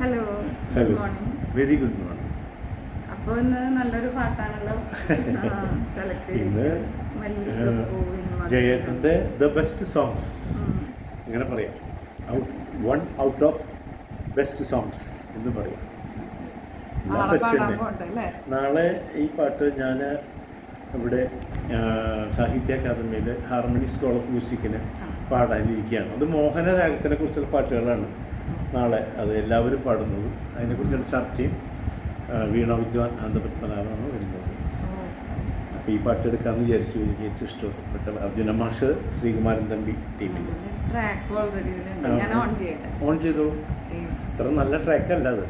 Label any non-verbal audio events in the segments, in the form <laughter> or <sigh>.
Hello hello good morning very good morning അപ്പൊ ഇന്ന് നല്ലൊരു പാട്ടാണല്ലോ. <laughs> സെലക്ട് ഇന്ന് ജയത്തിന്റെ ദ ബെസ്റ്റ് സോങ്സ് അങ്ങനെ പറയാം. One out of best songs എന്ന് പറയാം. നാളെ ഈ പാട്ട് ഞാൻ ഇവിടെ സാഹിത്യ അക്കാദമിയിൽ ഹാർമണി സ്കൂൾ ഓഫ് മ്യൂസിക്കിന് പാടാനിരിക്കുകയാണ്. അത് മോഹന രാഗത്തിനെ കുറിച്ചുള്ള പാട്ടുകളാണ്. നാളെ അത് എല്ലാവരും പാടുന്നതും അതിനെക്കുറിച്ചുള്ള ചർച്ചയും വീണ വിദ്വാൻ അനന്തപത്മനാഭനാണ് വരുന്നത്. അപ്പോൾ ഈ പാട്ട് എടുക്കാമെന്ന് വിചാരിച്ചു. എനിക്ക് ഏറ്റവും ഇഷ്ടപ്പെട്ട അർജുന മാഷ് ശ്രീകുമാരൻ തമ്പി ഞാൻ ഓൺ ചെയ്തു? ചെയ്തോളൂ ഇത്ര നല്ല ട്രാക്കല്ല അത്.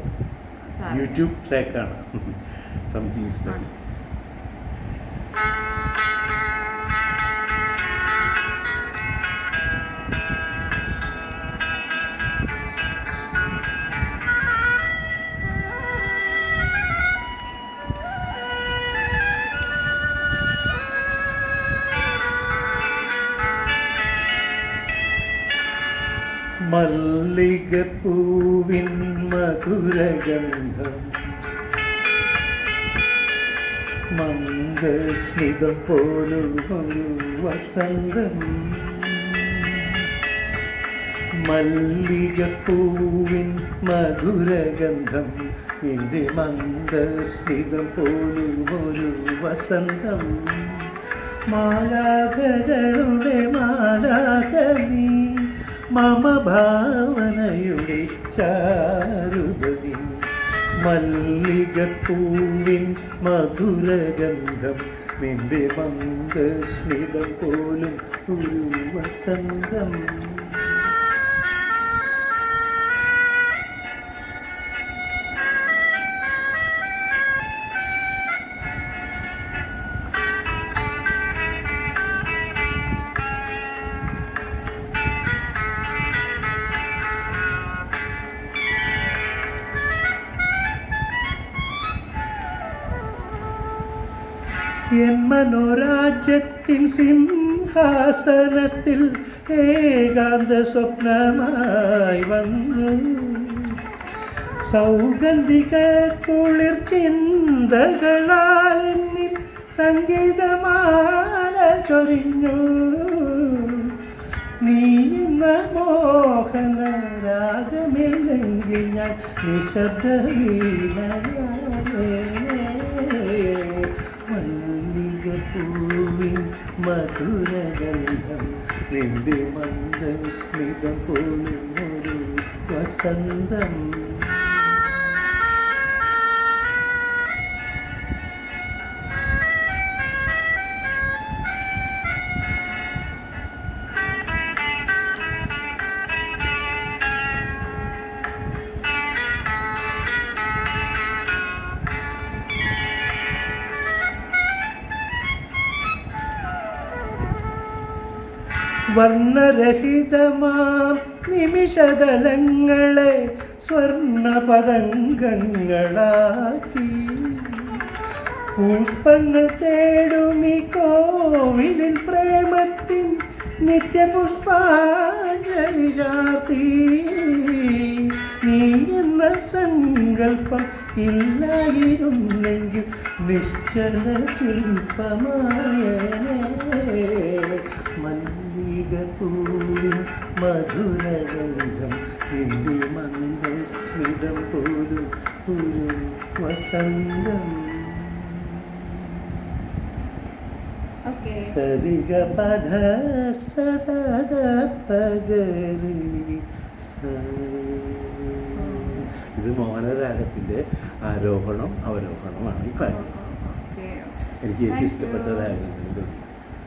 യൂട്യൂബ് ട്രാക്കാണ്. <laughs> സംതിങ് ഇസ് മല്ലികപ്പൂവിൻ മധുരഗന്ധം. മന്ദസ്മിതം പോലൊരു വസന്തം. മല്ലികപ്പൂവിൻ മധുരഗന്ധം എന്റെ മന്ദസ്മിതം പോലൊരു വസന്തം. മാലാഖകളുടെ മമ ഭാവനയുടെ ചാരുതനി മല്ലികപ്പൂവിൻ മധുരഗന്ധം നിന്റെ മന്ദസ്മിതം പോലും ഒരു വസന്തം. എൻ മനോരാജ്യത്തിൻ സിംഹാസനത്തിൽ ഏകാന്ത സ്വപ്നമായി വന്നു. സൗഗന്ധിക കുളിർ ചിന്തകളാൽ എന്നിൽ സംഗീതമാല ചൊരിഞ്ഞു. നീ മോഹന രാഗമില്ലെങ്കിൽ ഞാൻ നിശബ്ദ വീണയാലേ മധുരഗന്ധം നിന്റെ മന്ദസ്മിതം പോലും ഒരു വസന്തം. വർണരഹിതമാം നിമിഷതലങ്ങളെ സ്വർണപദങ്ങളാക്കി പുഷ്പങ്ങൾ തേടുമി കോവിലിൻ പ്രേമത്തിൻ നിത്യപുഷ്പാഞ്ജലി ചാർത്തി. നീ എന്ന സങ്കല്പം ഇല്ലായിരുന്നെങ്കിൽ നിശ്ചല ശില്പമായ മല്ലികപ്പൂവിൻ മധുരഗന്ധം എന്റെ മന്ദസ്മിതം പോലും ഒരു വസന്തം. സരിഗ പദ സദ പഗരി ഇത് മോഹനരാഗത്തിന്റെ ആരോഹണം അവരോഹണമാണ് ഈ പാട്ട് എനിക്ക് ഏറ്റവും ഇഷ്ടപ്പെട്ട രാഗങ്ങളിൽ